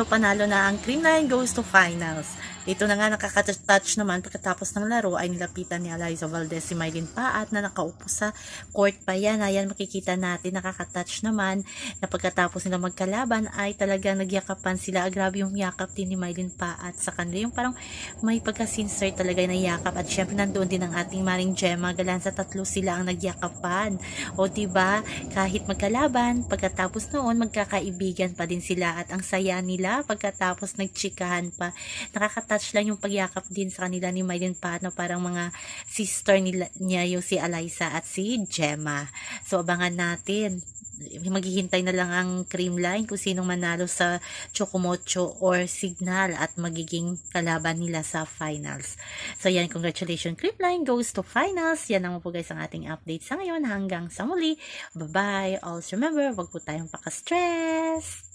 So, panalo na ang Creamline goes to finals. Ito na nga nakaka-touch naman pagkatapos ng laro ay nilapitan ni Eliza Valdez si Mylene Paat na nakaupo sa court pa yan. Ayan, makikita natin, nakaka-touch naman na pagkatapos nila magkalaban ay talagang nagyakapan sila. Ah, Grabe yung yakap din ni Mylene Paat sa kanila. Yung parang may pagka-sincere talaga na yakap. At syempre nandoon din ang ating Maring Gemma. Galan sa tatlo sila ang nagyakapan. O diba, kahit magkalaban, pagkatapos noon magkakaibigan pa din sila at ang saya nila pagkatapos nagchikahan pa. Nakaka-touch lang yung pagyakap din sa kanila ni Mylene Paat na parang mga sister nila, niya yung si Eliza at si Gemma. So abangan natin maghihintay na lang ang Creamline kung sinong manalo sa Chocomocho or Signal at magiging kalaban nila sa finals. So yan, congratulations Creamline goes to finals. Yan naman po guys ang ating update sa ngayon hanggang sa muli. Bye-bye. Also remember, wag po tayong paka-stress.